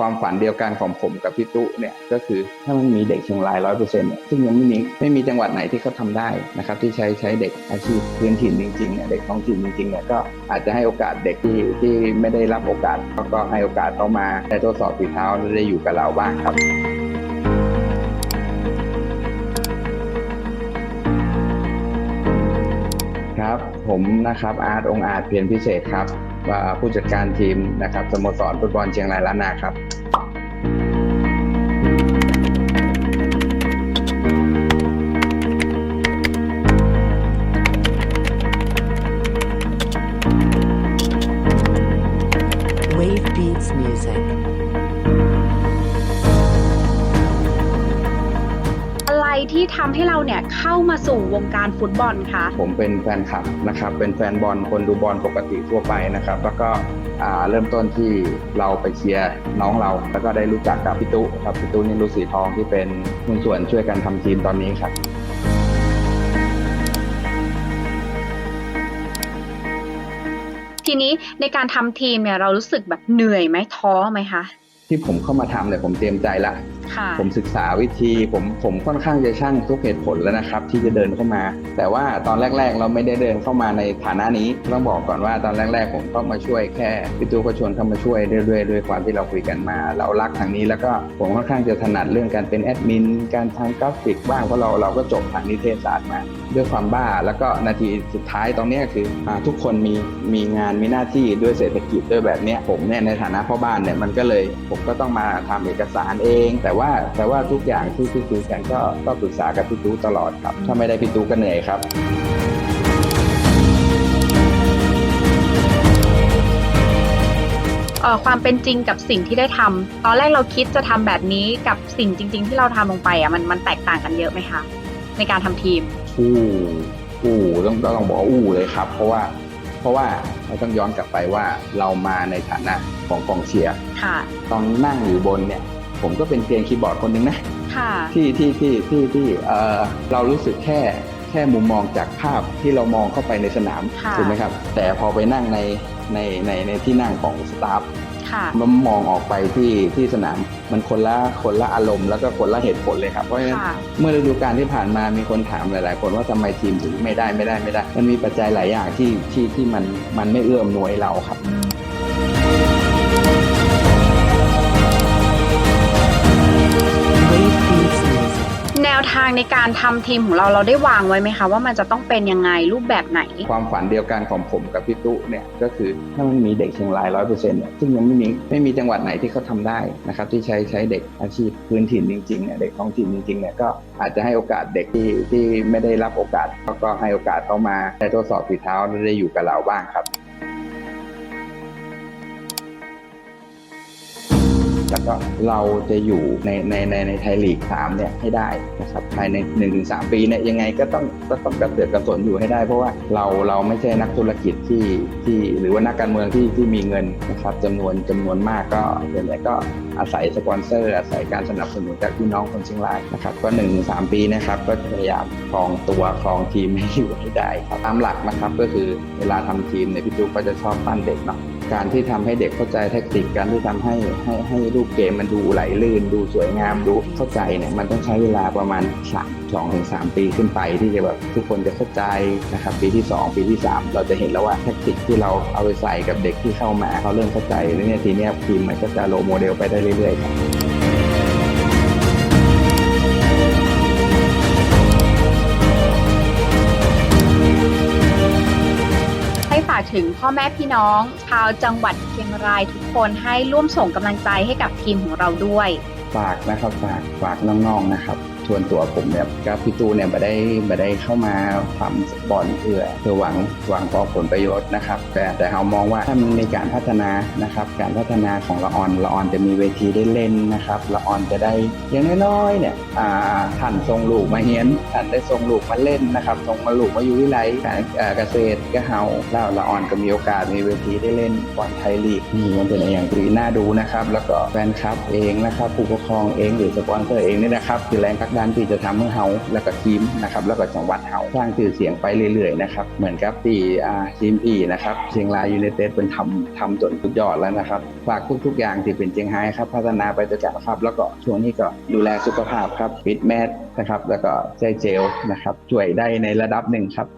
ความฝันเดียวกันของผมกับพี่ตุ๊เนี่ยก็คือถ้ามันมีเด็กเชียงรายร้อยเปอร์เซ็นต์ซึ่งยังไม่มีไม่มีจังหวัดไหนที่เขาทำได้นะครับที่ใช้ใช้เด็กอาชีพพื้นถิ่นจริงๆเนี่ยเด็กท้องถิ่นจริงๆเนี่ยก็อาจจะให้โอกาสเด็กที่ที่ไม่ได้รับโอกาสเขาก็ให้โอกาสเขามาได้ทดสอบฝีเท้าและได้อยู่กับเราบ้างครับครับผมนะครับอาร์ตองอาจเพียรพิเศษครับ ผู้จัดการทีมนะครับสโมสรฟุตบอลเชียงรายล้านนาครับ ที่ทำให้เราเนี่ยเข้ามาสู่วงการฟุตบอลคะผมเป็นแฟนคลับนะครับเป็นแฟนบอลคนดูบอลปกติทั่วไปนะครับ แล้วก็อ่าเริ่มต้นที่เราไปเชียร์น้องเรา แล้วก็ได้รู้จักกับพี่ตุครับพี่ตุนิรุสีทองที่เป็นหุ้นส่วนช่วยกันทำทีมตอนนี้ครับทีนี้ในการทำทีมเนี่ยเรารู้สึกแบบเหนื่อยไหมท้อไหมคะ ที่ผมเข้ามาทำเนี่ยผมเตรียมใจละค่ะ ผมศึกษาวิธีผมผมค่อนข้างจะช่างทุกเหตุผลแล้วนะครับ ที่จะเดินเข้ามา แต่ว่าตอนแรก ๆ เราไม่ได้เดินเข้ามาในฐานะนี้ต้องบอกก่อนว่าตอนแรก ๆ ผมเข้ามาช่วยแค่พี่ตูก็ชวนเข้ามาช่วยเรื่อยๆด้วยความที่เราคุยกันมา เรารักทางนี้แล้วก็ผมค่อนข้างจะถนัดเรื่องการเป็นแอดมินการทำกราฟิกบ้างเพราะเราเราก็จบทางนิเทศศาสตร์มาด้วยความบ้าแล้วก็นาทีสุดท้ายตรงเนี้ยคืออาทุกคนมีมีงานมีหน้าที่ด้วยเศรษฐกิจด้วยแบบเนี้ยผมเนี่ยในฐานะพ่อบ้านเนี่ยมันก็เลยผมก็ต้องมาทำเอกสารเอง แต่ว่าแต่ว่าทุกอย่างที่ที่คุยกันก็ก็ปรึกษากับพี่ตู้ตลอดครับ ถ้าไม่ได้พี่ตู้ก็เหนื่อยครับเอ่อความเป็นจริงกับสิ่งที่ได้ทำตอนแรกเราคิดจะทำแบบนี้กับสิ่งจริง ๆ ที่เราทำลงไปอะมันมันแตกต่างกันเยอะไหมคะในการทำทีมอู้อู้ต้องต้องบอกว่าอู้เลยครับ เพราะว่า เพราะว่าเราต้องย้อนกลับไปว่าเรามาในฐานะของกองเชียร์ค่ะ ตอนนั่งอยู่บนเนี่ยผมก็เป็นเพียงคีย์บอร์ดคนหนึงนะค่ะที่ที่ที่ที่ที่เออเรารู้สึกแค่แค่มุมมองจากภาพที่เรามองเข้าไปในสนามค่ะถูกไหมครับ แต่พอไปนั่งในในในในที่นั่งของสตาฟ ค่ะมันมองออกไปที่ที่สนามมันคนละคนละอารมณ์แล้วก็คนละเหตุผลเลยครับเพราะฉะนั้นค่ะ เมื่อฤดูกาลที่ผ่านมามีคนถามหลาย ๆ คนว่าทำไมทีมถึงไม่ได้ไม่ได้ไม่ได้ มันมีปัจจัยหลายอย่างที่ที่ที่มันมันไม่เอื้อมหน่วยเราครับ Wave ทางในการทำทีมของเราเราได้วางไว้ไหมคะว่ามันจะต้องเป็นยังไงรูปแบบไหน ความฝันเดียวกันของผมกับพี่ตุ๊เนี่ยก็คือถ้ามันมีเด็กเชียงรายร้อยเปอร์เซ็นต์เนี่ยซึ่งยังไม่มีไม่มีจังหวัดไหนที่เขาทำได้นะครับที่ใช้ใช้เด็กอาชีพพื้นถิ่นจริงๆเนี่ยเด็กท้องถิ่นจริงๆเนี่ยก็อาจจะให้โอกาสเด็กที่ที่ไม่ได้รับโอกาสเขาก็ให้โอกาสเขามาได้ทดสอบฝีเท้าได้อยู่กับเราบ้างครับ แล้วก็เราจะอยู่ในในในในไทยลีก3เนี่ยให้ได้นะครับภายใน 1-3 ปีเนี่ยยังไงก็ต้องก็ต้องกระเสือกกระสนอยู่ให้ได้ เพราะว่าเราเราไม่ใช่นักธุรกิจที่ที่หรือว่านักการเมืองที่ที่มีเงินนะครับจำนวนจำนวนมากก็ส่วนใหญ่ก็อาศัยสปอนเซอร์ อาศัยการสนับสนุนจากพี่น้องคนเชียงรายนะครับก็1-3ปีนะครับก็พยายามครองตัวครองทีมให้อยู่ให้ได้ครับตามหลักนะครับก็คือเวลาทำทีมเนี่ยพี่ตุ๊กก็จะชอบปั้นเด็กเนาะ การที่ทำให้เด็กเข้าใจแทคนิคการที่ทำให้ให้ให้รูปเกมมันดูไหลลื่น ดูสวยงามดูเข้าใจเนี่ยมันต้องใช้เวลาประมาณ3 2ถึง3ปีขึ้นไป ที่จะแบบทุกคนจะเข้าใจนะครับปีที่ 2 ปีที่ 3 เราจะเห็นแล้วว่าแทคนิคที่เราเอาไปใส่กับเด็กที่เข้ามาเขาเริ่มเข้าใจแล้วเนี่ยทีเนี้ยทีมมันก็จะโลโมเดลไปได้เรื่อยๆครับ ถึงพ่อแม่พี่น้อง ชาวจังหวัดเชียงรายทุกคนให้ร่วมส่งกำลังใจให้กับทีมของเราด้วย ฝากนะครับฝากฝากน้องๆนะครับ ชวนตัวผมเนี่ยกับพี่ตูเนี่ยมาได้มาได้เข้ามาทำสปอนเพื่อเพื่อหวังหวังต่อผลประโยชน์นะครับ แต่แต่เรามองว่าถ้ามันมีการพัฒนานะครับ การพัฒนาของละออนละออนจะมีเวทีได้เล่นนะครับละออนจะได้อย่างน้อยๆเนี่ยอ่าท่านทรงลูกมาเฮียนท่านได้ทรงลูกมาเล่นนะครับทรงมาลูกมาอยู่วิไลการเกษตรก็เฮาแล้วละออนก็มีโอกาสมีเวทีได้เล่นบอลไทยลีกนี่มันเป็นอย่างที่น่าดูนะครับ แล้วก็แฟนคลับเองนะครับผู้ปกครองเองหรือสปอนเซอร์เองนี่นะครับคือแรงผลักด้านที่จะทำให้เฮาแล้วก็ทีมนะครับแล้วก็จังหวัดเฮาสร้างชื่อเสียงไปเรื่อยๆนะครับเหมือนกับที่อ่าทีมอีนะครับเชียงรายยูเนเต็ดเป็นทำทำจนสุดยอดแล้วนะครับฝากทุกๆอย่างที่เป็นเชียงไฮ้ครับพัฒนาไปด้วยกันครับแล้วก็ช่วงนี้ก็ดูแลสุขภาพครับปิดแมสนะครับแล้วก็ใช้เจลนะครับช่วยได้ในระดับหนึ่งครับ